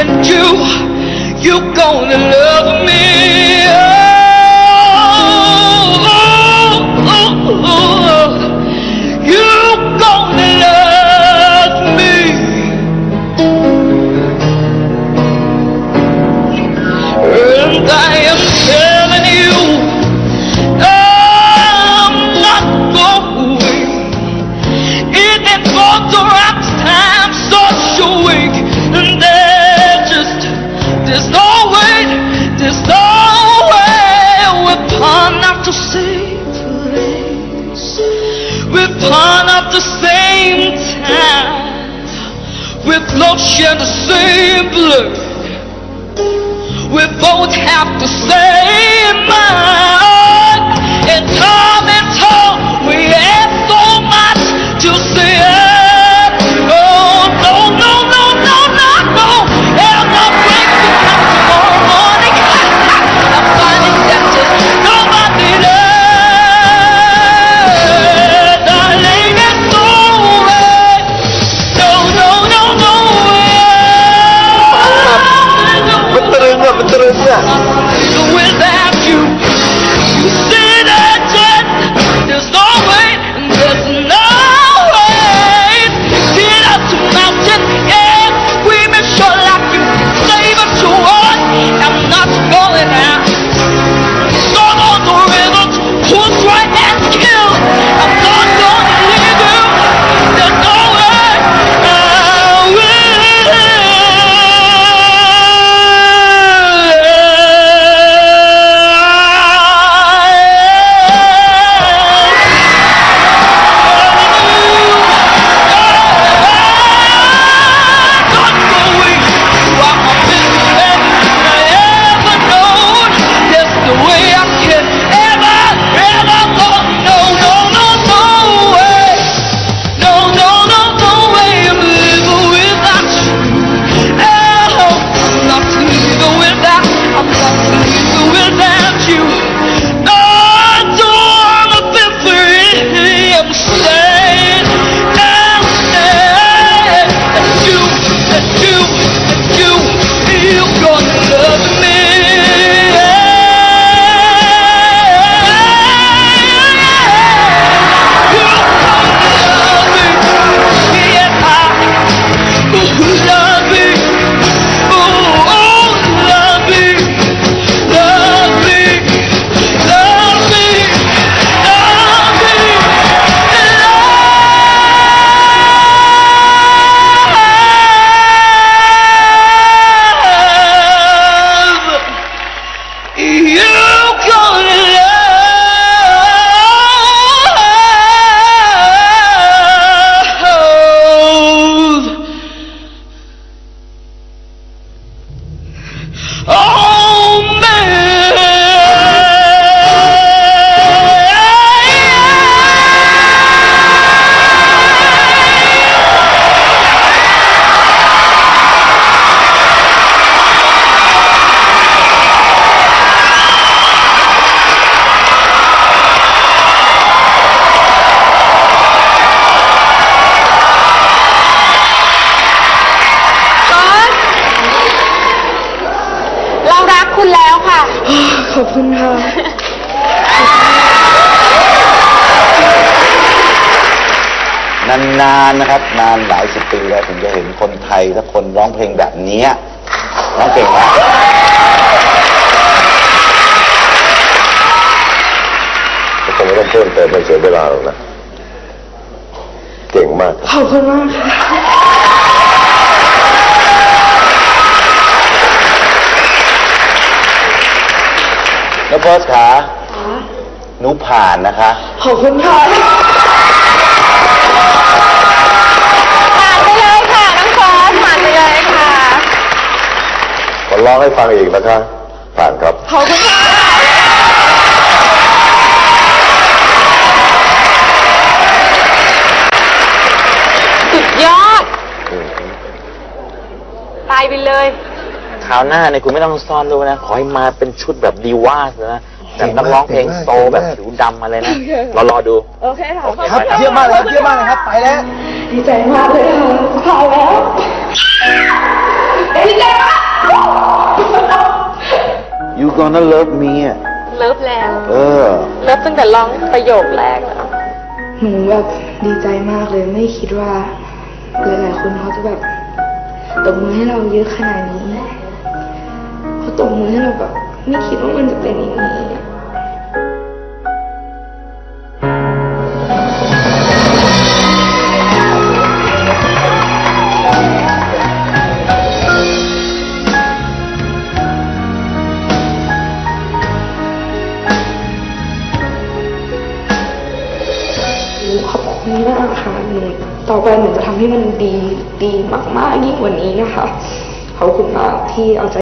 and you, you gonna love me. We're of the same time. We're both share the same blood. We both have the same mind. รึง คุณแล้วค่ะ ขอบคุณค่ะ นานๆนะครับ นานหลายสิบปีแล้วถึงจะเห็นคนไทยและคนร้องเพลงแบบเนี้ยร้องเก่งมากคงไม่ต้องเพิ่มเติมไม่เสียเวลาหรอกนะ เก่งมาก ขอบคุณมากค่ะ น้องเฟิร์สขาหนูผ่านนะคะ ขอบคุณค่ะผ่านไปเลยค่ะน้องฟอสผ่านไปเลยค่ะ ขอร้องให้ฟังอีกนะคะ ผ่านครับ ขอบคุณค่ะสุดยอด ตายไปเลยค ราวหน้าเนี่ยคุณไม่ต้องซ่อนด้วยนะ ขอให้มาเป็นชุดแบบดีว่าสเลยนะแบบนักร้องเพลงโซลแบบผิวดำมาเลยนะเรารอดู โอเคค่ะครับเยี่ยมมากเลยครับเยี่ยมมากเลยครับไปแล้ว ดีใจมากเลยค่ะพายแล้วดีใจมาก you gonna love me อะเลิฟแล้ว เออ เลิฟตั้งแต่ร้องประโยคแรกแล้ว หนูแบบดีใจมากเลยไม่คิดว่าหลายๆคนเขาจะแบบตบมือให้เราเยอะขนาดนี้เขา ตบมือให้เราแบบไม่คิดว่ามันจะเป็นอย่างนี้หนูขอบคุณมากค่ะหนูต่อไปหนูจะทำให้มันดีดีมาก ๆ ยิ่งกว่านี้นะคะขอบคุณมากที่เอาใจ